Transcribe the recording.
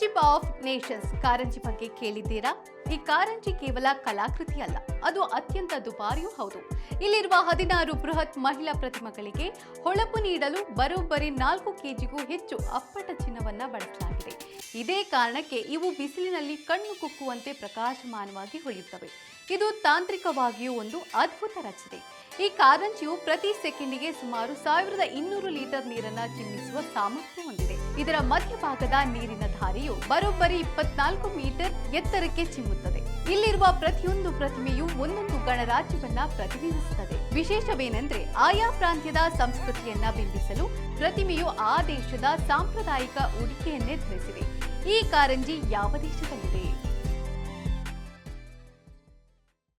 Creations ಕಾರಂಜಿ ಬಗ್ಗೆ ಕೇಳಿದ್ದೀರಾ? ಈ ಕಾರಂಜಿ ಕೇವಲ ಕಲಾಕೃತಿ ಅಲ್ಲ, ಅದು ಅತ್ಯಂತ ದುಬಾರಿಯೂ ಹೌದು. ಇಲ್ಲಿರುವ ಹದಿನಾರು ಬೃಹತ್ ಮಹಿಳಾ ಪ್ರತಿಮೆಗಳಿಗೆ ಹೊಳಪು ನೀಡಲು ಬರೋಬ್ಬರಿ ನಾಲ್ಕು ಕೆಜಿಗೂ ಹೆಚ್ಚು ಅಪ್ಪಟ ಚಿನ್ನವನ್ನ ಬಳಸಲಾಗಿದೆ. ಇದೇ ಕಾರಣಕ್ಕೆ ಇವು ಬಿಸಿಲಿನಲ್ಲಿ ಕಣ್ಣು ಕುಕ್ಕುವಂತೆ ಪ್ರಕಾಶಮಾನವಾಗಿ ಹೊಳೆಯುತ್ತವೆ. ಇದು ತಾಂತ್ರಿಕವಾಗಿಯೂ ಒಂದು ಅದ್ಭುತ ರಚನೆ. ಈ ಕಾರಂಜಿಯು ಪ್ರತಿ ಸೆಕೆಂಡಿಗೆ ಸುಮಾರು ಸಾವಿರದ ಇನ್ನೂರು ಲೀಟರ್ ನೀರನ್ನ ಚಿಮ್ಮಿಸುವ ಸಾಮರ್ಥ್ಯ ಹೊಂದಿದೆ. ಇದರ ಮಧ್ಯಭಾಗದ ನೀರಿನ ಧಾರಿಯು ಬರೋಬ್ಬರಿ ಇಪ್ಪತ್ನಾಲ್ಕು ಮೀಟರ್ ಎತ್ತರಕ್ಕೆ ಚಿಮ್ಮುತ್ತದೆ. ಇಲ್ಲಿರುವ ಪ್ರತಿಯೊಂದು ಪ್ರತಿಮೆಯು ಒಂದೊಂದು ಗಣರಾಜ್ಯವನ್ನ ಪ್ರತಿನಿಧಿಸುತ್ತದೆ. ವಿಶೇಷವೇನೆಂದ್ರೆ ಆಯಾ ಪ್ರಾಂತ್ಯದ ಸಂಸ್ಕೃತಿಯನ್ನ ಬಿಂಬಿಸಲು ಪ್ರತಿಮೆಯು ಆ ದೇಶದ ಸಾಂಪ್ರದಾಯಿಕ ಉಡುಗೆಯನ್ನೇ ಧರಿಸಿದೆ. ಈ ಕಾರಂಜಿ ಯಾವ ದೇಶದಲ್ಲಿದೆ?